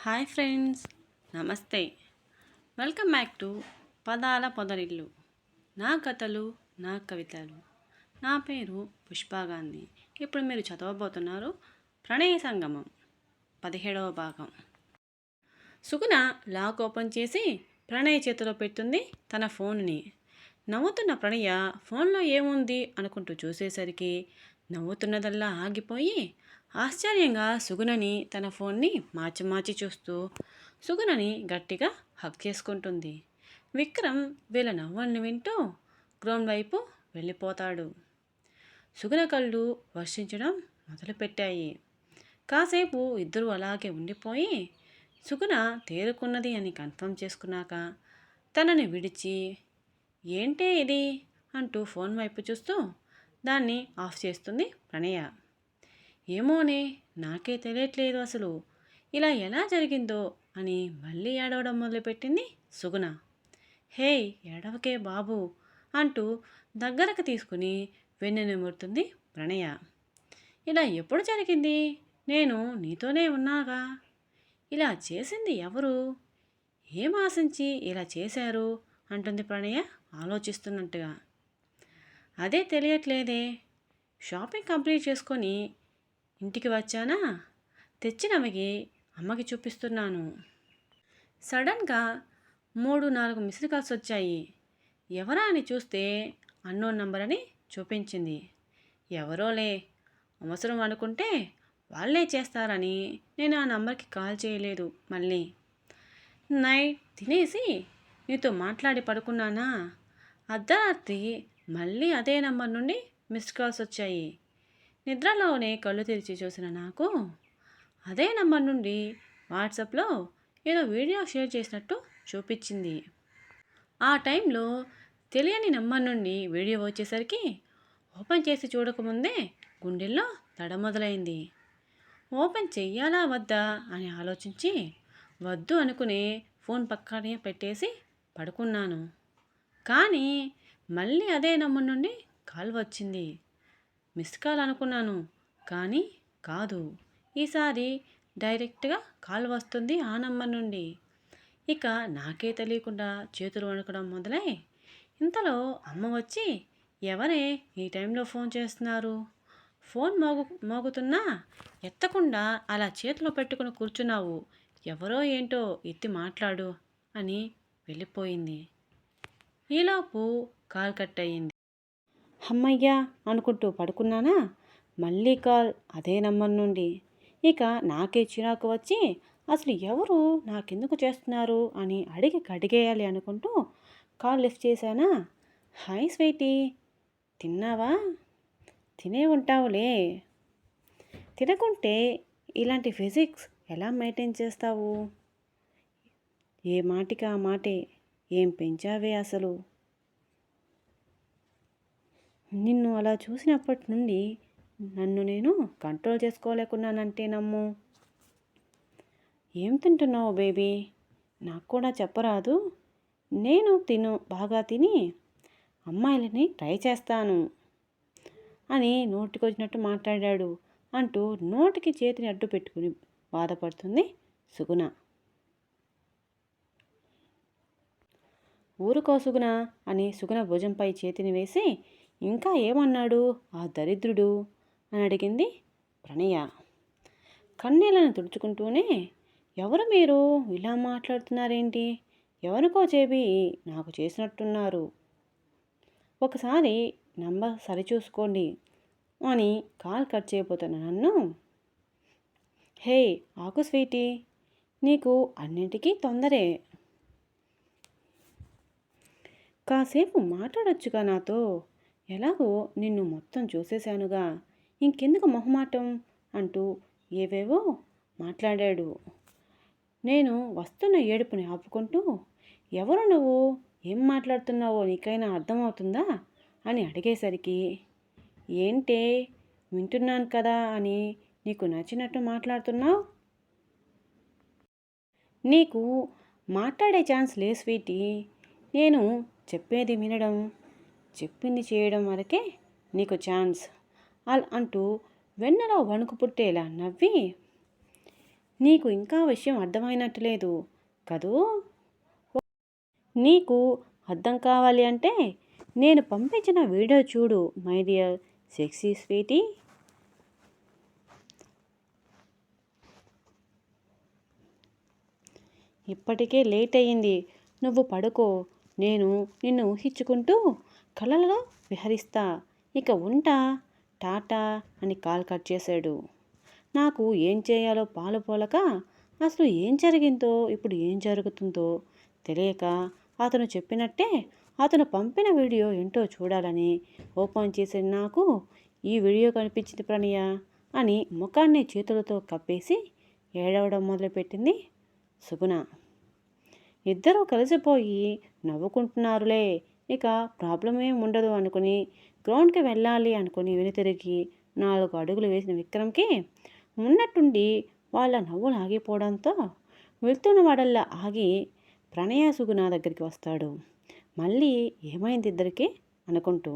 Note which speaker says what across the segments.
Speaker 1: Hi friends నమస్తే. Welcome back to Padala Podarillu. నా కథలు నా కవితలు. నా పేరు పుష్పా గాంధీ. ఇప్పుడు మీరు చదవబోతున్నారు ప్రణయ సంగమం పదిహేడవ భాగం. సుగుణ లాక్ ఓపెన్ చేసి ప్రణయ్ చేతిలో పెడుతుంది తన ఫోన్ని. నవ్వుతున్న ప్రణయ ఫోన్లో ఏముంది అనుకుంటూ చూసేసరికి నవ్వుతున్నదల్లా ఆగిపోయి ఆశ్చర్యంగా సుగుణని తన ఫోన్ని మార్చి మార్చి చూస్తూ సుగుణని గట్టిగా హక్ చేసుకుంటుంది. విక్రమ్ వీళ్ళ నవ్వుల్ని వింటూ గ్రౌండ్ వైపు వెళ్ళిపోతాడు. సుగుణ కళ్ళు వర్షించడం మొదలుపెట్టాయి. కాసేపు ఇద్దరు అలాగే ఉండిపోయి సుగుణ తేరుకున్నది అని కన్ఫర్మ్ చేసుకున్నాక తనని విడిచి ఏంటే ఇది? అంటూ ఫోన్ వైపు చూస్తూ దాన్ని ఆఫ్ చేస్తుంది ప్రణయ. ఏమోనే నాకే తెలియట్లేదు అసలు. ఇలా ఎలా జరిగిందో అని మళ్ళీ ఏడవడం మొదలుపెట్టింది సుగుణ. హే ఏడవకే బాబు అంటూ దగ్గరకు తీసుకుని వెన్నెనెమురుతుంది ప్రణయ. ఇలా ఎప్పుడు జరిగింది? నేను నీతోనే ఉన్నాగా? ఇలా చేసింది ఎవరు? ఏం ఆశించి ఇలా చేశారు? అంటుంది ప్రణయ ఆలోచిస్తున్నట్టుగా. అదే తెలియట్లేదే. షాపింగ్ కంప్లీట్ చేసుకొని ఇంటికి వచ్చానా? తెచ్చినవికి అమ్మకి చూపిస్తున్నాను. సడన్గా మూడు నాలుగు మిస్డ్ కాల్స్ వచ్చాయి. ఎవరా అని చూస్తే అన్నోన్ నంబర్ అని చూపించింది. ఎవరోలే అవసరం అనుకుంటే వాళ్ళే చేస్తారని నేను ఆ నంబర్కి కాల్ చేయలేదు మళ్ళీ. నైట్ తినేసి నీతో మాట్లాడి పడుకున్నానా? అర్ధరాత్రి మళ్ళీ అదే నంబర్ నుండి మిస్డ్ కాల్స్ వచ్చాయి. నిద్రలోనే కళ్ళు తెరిచి చూసిన నాకు అదే నంబర్ నుండి వాట్సాప్లో ఏదో వీడియో షేర్ చేసినట్టు చూపించింది. ఆ టైంలో తెలియని నంబర్ నుండి వీడియో వచ్చేసరికి ఓపెన్ చేసి చూడకముందే గుండెల్లో తడ మొదలైంది. ఓపెన్ చెయ్యాలా వద్దా అని ఆలోచించి వద్దు అనుకునే ఫోన్ పక్కనే పెట్టేసి పడుకున్నాను. కానీ మళ్ళీ అదే నంబర్ నుండి కాల్ వచ్చింది. మిస్ కాల్ అనుకున్నాను. కానీ కాదు. ఈసారి డైరెక్ట్గా కాల్ వస్తుంది ఆ నంబర్ నుండి. ఇక నాకే తెలియకుండా చేతులు వణకడం మొదలై ఇంతలో అమ్మ వచ్చి ఎవరే? ఈ టైంలో ఫోన్ చేస్తున్నారు. ఫోన్ మోగు మోగుతున్నా? ఎత్తకుండా అలా చేతిలో పెట్టుకుని కూర్చున్నావు. ఎవరో ఏంటో ఎత్తి మాట్లాడు అని వెళ్ళిపోయింది. ఈలోపు కాల్ కట్ అయ్యింది. అమ్మయ్యా అనుకుంటూ పడుకున్నానా? మళ్ళీ కాల్ అదే నంబర్ నుండి. ఇక నాకే చిరాకు వచ్చి అసలు ఎవరు నాకెందుకు చేస్తున్నారు అని అడిగి కడిగేయాలి అనుకుంటూ కాల్ లిఫ్ట్ చేశానా? హాయ్ స్వీటీ తిన్నావా? తినే ఉంటావులే. తినకుంటే ఇలాంటి ఫిజిక్స్ ఎలా మెయింటైన్ చేస్తావు? ఏ మాటికి ఆ మాటే ఏం పెంచావే అసలు? నిన్ను అలా చూసినప్పటి నుండి నన్ను నేను కంట్రోల్ చేసుకోలేకున్నానంటే నమ్ము. ఏం తింటున్నావు బేబీ? నాకు కూడా చెప్పరాదు. నేను తిను బాగా తిని అమ్మాయిలని ట్రై చేస్తాను అని నోటికొచ్చినట్టు మాట్లాడాడు అంటూ నోటికి చేతిని అడ్డు పెట్టుకుని బాధపడుతుంది సుగుణ. ఊరుకో సుగుణ అని సుగుణ భుజంపై చేతిని వేసి ఇంకా ఏమన్నాడు? ఆ దరిద్రుడు? అని అడిగింది ప్రణయ. కన్నీళ్ళను తుడుచుకుంటూనే ఎవరు మీరు? ఇలా మాట్లాడుతున్నారేంటి? ఎవరికో చేబి నాకు చేసినట్టున్నారు. ఒకసారి నంబర్ సరిచూసుకోండి అని కాల్ కట్ చేయబోతున్న నన్ను. హే ఆకు స్వీటీ నీకు అన్నింటికీ తొందరే. కాసేపు మాట్లాడొచ్చుగా నాతో. ఎలాగో నిన్ను మొత్తం చూసేశానుగా. ఇంకెందుకు మొహమాటం? అంటూ ఏవేవో మాట్లాడాడు. నేను వస్తున్న ఏడుపుని ఆపుకుంటూ ఎవరు నువ్వు? ఏం మాట్లాడుతున్నావో నీకైనా అర్థమవుతుందా? అని అడిగేసరికి ఏంటే? వింటున్నాను కదా అని నీకు నచ్చినట్టు మాట్లాడుతున్నావు? నీకు మాట్లాడే ఛాన్స్ లే స్వీటీ. నేను చెప్పేది వినడం చెప్పింది చేయడం వరకే నీకు ఛాన్స్. అల్ అంటూ వెన్నలో వణుకు పుట్టేలా నవ్వి నీకు ఇంకా విషయం అర్థమైనట్టు లేదు కదూ? నీకు అర్థం కావాలి అంటే నేను పంపించిన వీడియో చూడు మై డియర్ సెక్సీ స్వీటీ. ఇప్పటికే లేట్ అయ్యింది. నువ్వు పడుకో. నేను నిన్ను ఊహించుకుంటూ కళలలో విహరిస్తా. ఇక ఉంటా టాటా అని కాల్ కట్ చేశాడు. నాకు ఏం చేయాలో పాలు పోలక అసలు ఏం జరిగిందో ఇప్పుడు ఏం జరుగుతుందో తెలియక అతను చెప్పినట్టే అతను పంపిన వీడియో ఏంటో చూడాలని ఓపెన్ చేసిన నాకు ఈ వీడియో కనిపించింది ప్రణయ అని ముఖాన్ని చేతులతో కప్పేసి ఏడవడం మొదలుపెట్టింది సుగుణ. ఇద్దరూ కలిసిపోయి నవ్వుకుంటున్నారులే ఇక ప్రాబ్లం ఏమి ఉండదు అనుకుని గ్రౌండ్కి వెళ్ళాలి అనుకుని వెనుతిరిగి నాలుగు అడుగులు వేసిన విక్రమ్కి ఉన్నట్టుండి వాళ్ళ నవ్వులు ఆగిపోవడంతో వెళ్తున్న వాడల్లా ఆగి ప్రణయ సుగుణ దగ్గరికి వస్తాడు. మళ్ళీ ఏమైంది ఇద్దరికి? అనుకుంటూ.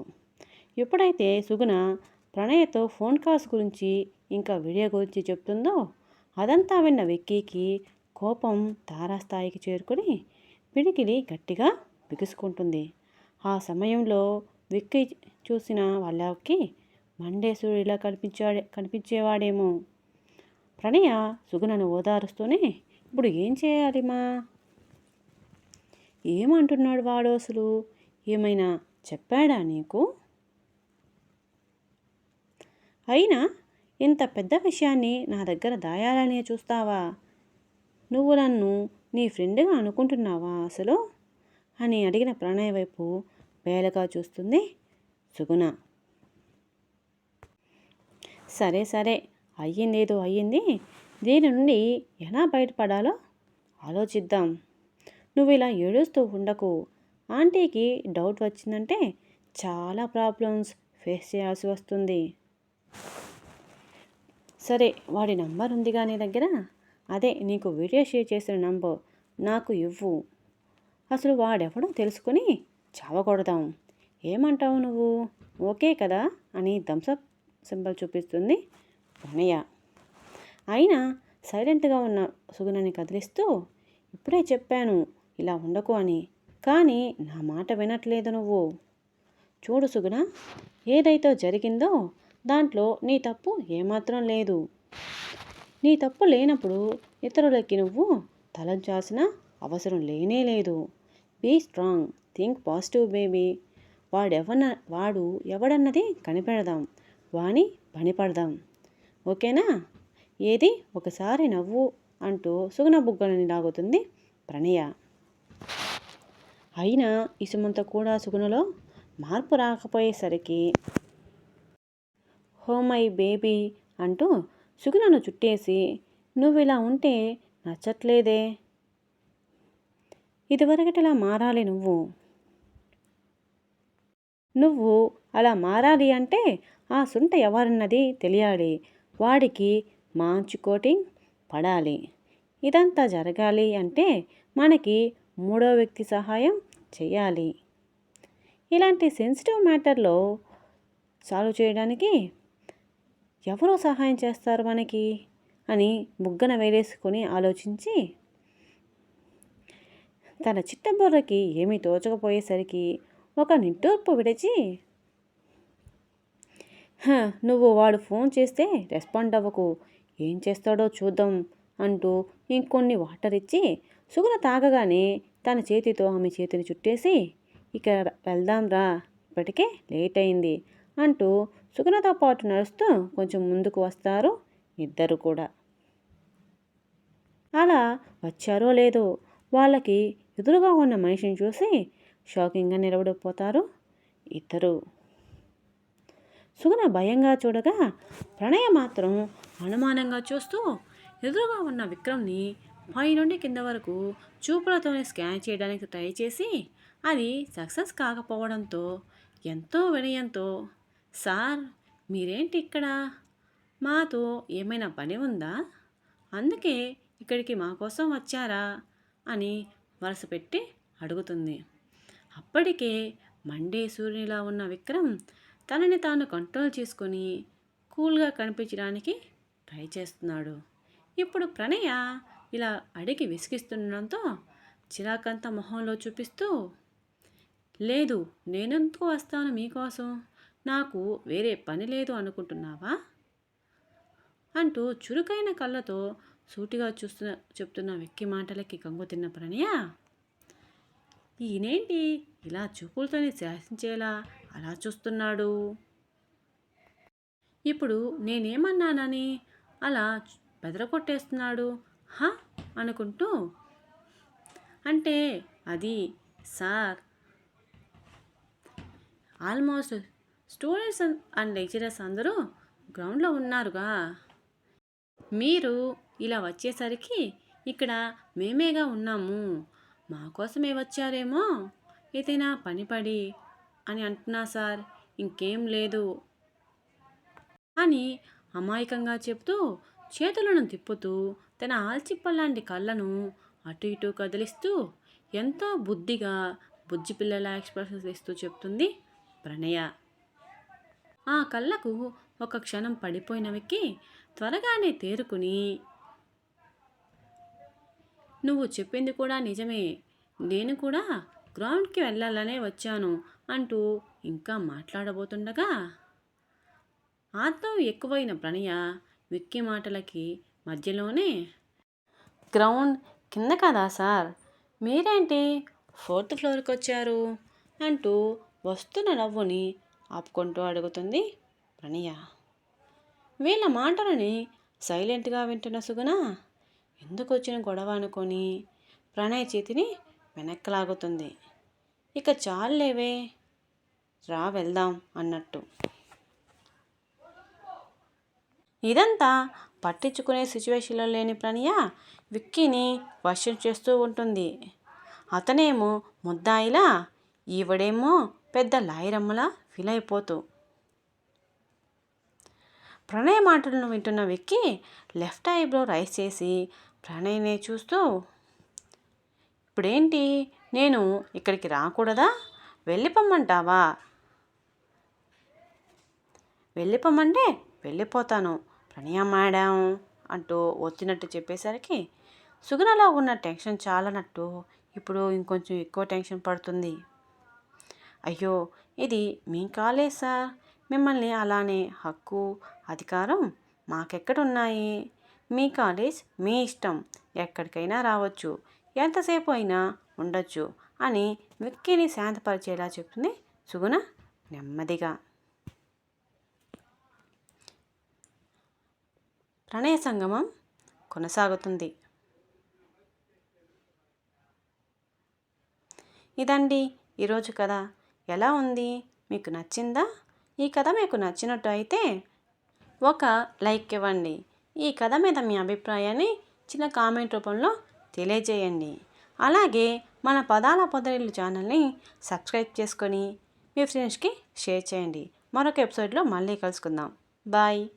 Speaker 1: ఎప్పుడైతే సుగుణ ప్రణయతో ఫోన్ కాల్స్ గురించి ఇంకా వీడియో గురించి చెప్తుందో అదంతా విన్న వెక్కీకి కోపం తారాస్థాయికి చేరుకుని పిడికిలి గట్టిగా బిగుసుకుంటుంది. ఆ సమయంలో వెక్కి చూసిన వాళ్ళకి మండేశ్వరుడు ఇలా కనిపించాడే కనిపించేవాడేమో. ప్రణయ సుగుణను ఓదారుస్తూనే ఇప్పుడు ఏం చేయాలి మా ఏమంటున్నాడు వాడు అసలు ఏమైనా చెప్పాడా నీకు? అయినా ఇంత పెద్ద విషయాన్ని నా దగ్గర దాయాలని చూస్తావా? నువ్వు నన్ను నీ ఫ్రెండ్గా అనుకుంటున్నావా అసలు? అని అడిగిన ప్రణయ్ వైపు వేలగా చూస్తుంది సుగుణ. సరే సరే అయ్యింది ఏదో అయ్యింది. దీని నుండి ఎలా బయటపడాలో ఆలోచిద్దాం. నువ్వు ఇలా ఏడుస్తూ ఉండకు. ఆంటీకి డౌట్ వచ్చిందంటే చాలా ప్రాబ్లమ్స్ ఫేస్ చేయాల్సి వస్తుంది. సరే వాడి నంబర్ ఉందిగా నీ దగ్గర? అదే నీకు వీడియో షేర్ చేసిన నంబర్ నాకు ఇవ్వు. అసలు వాడెవడో తెలుసుకొని చావకూడదాం. ఏమంటావు నువ్వు? ఓకే కదా? అని థమ్సప్ సింబల్ చూపిస్తుంది ప్రణయ. అయినా సైలెంట్గా ఉన్న సుగుణాన్ని కదిలిస్తూ ఇప్పుడే చెప్పాను ఇలా ఉండకు అని. కానీ నా మాట వినట్లేదు నువ్వు. చూడు సుగుణ ఏదైతే జరిగిందో దాంట్లో నీ తప్పు ఏమాత్రం లేదు. నీ తప్పు లేనప్పుడు ఇతరులకి నువ్వు తలంచాల్సిన అవసరం లేనే లేదు. Be strong think positive baby వాడెవన వాడు ఎవడన్నది కనిపెడదాం. వాని పనిపడదాం. ఓకేనా? ఏది? ఒకసారి నవ్వు అంటూ సుగుణ బుగ్గలని లాగుతుంది ప్రణయ. అయినా ఇసుమంత కూడా సుగుణలో మార్పు రాకపోయేసరికి హో మై బేబీ అంటూ సుగుణను చుట్టేసి నువ్వు ఇలా ఉంటే నచ్చట్లేదే. ఇదివరకటిలా మారాలి నువ్వు. నువ్వు అలా మారాలి అంటే ఆ సుంట ఎవరన్నది తెలియాలి. వాడికి మాంచు కోటింగ్ పడాలి. ఇదంతా జరగాలి అంటే మనకి మూడో వ్యక్తి సహాయం చేయాలి. ఇలాంటి సెన్సిటివ్ మ్యాటర్లో సాల్వ్ చేయడానికి ఎవరో సహాయం చేస్తారు మనకి? అని బుగ్గన వేలేసుకొని ఆలోచించి తన చిట్టబుర్రకి ఏమీ తోచకపోయేసరికి ఒక నిట్టూర్పు విడిచి నువ్వు వాడు ఫోన్ చేస్తే రెస్పాండ్ అవ్వకు. ఏం చేస్తాడో చూద్దాం అంటూ ఇంకొన్ని వాటర్ ఇచ్చి సుగుణ తాగగానే తన చేతితో ఆమె చేతిని చుట్టేసి ఇక వెళ్దాం రా ఇప్పటికే లేట్ అయింది అంటూ సుగుణతో పాటు నడుస్తూ కొంచెం ముందుకు వస్తారు ఇద్దరు కూడా. అలా వచ్చారో లేదో వాళ్ళకి ఎదురుగా ఉన్న మనిషిని చూసి షాకింగ్గా నిలబడిపోతారు ఇద్దరు సుగుణ భయంగా చూడగా ప్రణయ మాత్రం అనుమానంగా చూస్తూ ఎదురుగా ఉన్న విక్రమ్ని పైనుండి కింద వరకు చూపులతోనే స్కాన్ చేయడానికి ట్రై చేసి అది సక్సెస్ కాకపోవడంతో ఎంతో వినయంతో సార్ మీరేంటి ఇక్కడ? మాతో ఏమైనా పని ఉందా? అందుకే ఇక్కడికి మా కోసం వచ్చారా? అని వరుస పెట్టి అడుగుతుంది. అప్పటికే మండే సూర్యునిలా ఉన్న విక్రమ్ తనని తాను కంట్రోల్ చేసుకొని కూల్గా కనిపించడానికి ట్రై చేస్తున్నాడు. ఇప్పుడు ప్రణయ ఇలా అడిగి విసిగిస్తుండడంతో చిరాకంతా మొహంలో చూపిస్తూ లేదు నేనెందుకు వస్తాను మీకోసం? నాకు వేరే పని లేదు అనుకుంటున్నావా? అంటూ చురుకైన కళ్ళతో సూటిగా చూస్తున్న చెప్తున్న వెక్కి మాటలకి కంగు తిన్న ప్రణయ. ఈయనేంటి? ఇలా చూపులతోనే శాసించేలా అలా చూస్తున్నాడు. ఇప్పుడు నేనేమన్నానని అలా బెదరగొట్టేస్తున్నాడు. హా? అనుకుంటూ. అంటే అది sir almost students and lecturers అందరూ గ్రౌండ్లో ఉన్నారుగా. మీరు ఇలా వచ్చేసరికి ఇక్కడ మేమేగా ఉన్నాము? మా కోసమే వచ్చారేమో? ఏదైనా పనిపడి అని అంటున్నా సార్. ఇంకేం లేదు. అని అమాయకంగా చెప్తూ చేతులను తిప్పుతూ తన ఆల్చిప్పలాంటి కళ్ళను అటు ఇటు కదిలిస్తూ ఎంతో బుద్ధిగా బుజ్జిపిల్లల ఎక్స్ప్రెషన్స్ ఇస్తూ చెప్తుంది ప్రణయ. ఆ కళ్ళకు ఒక క్షణం పడిపోయినవికి త్వరగానే తేరుకుని నువ్వు చెప్పింది కూడా నిజమే. నేను కూడా గ్రౌండ్కి వెళ్ళాలనే వచ్చాను అంటూ ఇంకా మాట్లాడబోతుండగా ఆత్రం ఎక్కువైన ప్రణయ విక్కి మాటలకి మధ్యలోనే గ్రౌండ్ కింద కదా సార్? మీరేంటి ఫోర్త్ ఫ్లోర్కి వచ్చారు అంటూ వస్తున్న నవ్వుని ఆపుకుంటూ అడుగుతుంది ప్రణయ. వీళ్ళ మాటలని సైలెంట్గా వింటున్న సుగుణ ఎందుకు వచ్చిన గొడవ అనుకొని ప్రణయ్ చేతిని వెనక్కి లాగుతుంది ఇక లేవే రా వెళ్దాం అన్నట్టు. ఇదంతా పట్టించుకునే సిచ్యువేషన్లో లేని ప్రణయ విక్కీని వర్షం చేస్తూ ఉంటుంది. అతనేమో ముద్దాయిలా ఈవిడేమో పెద్ద లాయరమ్మలా ఫీల్ అయిపోతూ. ప్రణయ మాటలను వింటున్న విక్కీ లెఫ్ట్ ఐబ్రో రైస్ చేసి ప్రణయ్నే చూస్తూ ఇప్పుడేంటి? నేను ఇక్కడికి రాకూడదా? వెళ్ళిపోమ్మంటావా వెళ్ళిపోమంటే వెళ్ళిపోతాను ప్రణయ మేడం అంటూ వచ్చినట్టు చెప్పేసరికి సుగుణలో ఉన్న టెన్షన్ చాలనట్టు ఇప్పుడు ఇంకొంచెం ఎక్కువ టెన్షన్ పడుతుంది. అయ్యో ఇది మీ కాలే సార్. మిమ్మల్ని అలానే హక్కు అధికారం మాకెక్కడున్నాయి? మీ కాలేజ్ మీ ఇష్టం. ఎక్కడికైనా రావచ్చు. ఎంతసేపు అయినా ఉండొచ్చు అని విక్కీని శాంతపరిచేలా చెప్తుంది సుగుణ నెమ్మదిగా. ప్రణయ సంగమం కొనసాగుతుంది. ఇదండి ఈరోజు కథ. ఎలా ఉంది? మీకు నచ్చిందా? ఈ కథ మీకు నచ్చినట్టు అయితే ఒక లైక్ ఇవ్వండి. ఈ కథ మీద మీ అభిప్రాయాన్ని చిన్న కామెంట్ రూపంలో తెలియజేయండి. అలాగే మన పదాల పొదరిల్లు ఛానల్ని సబ్స్క్రైబ్ చేసుకొని మీ ఫ్రెండ్స్కి షేర్ చేయండి. మరొక ఎపిసోడ్లో మళ్ళీ కలుసుకుందాం. బాయ్.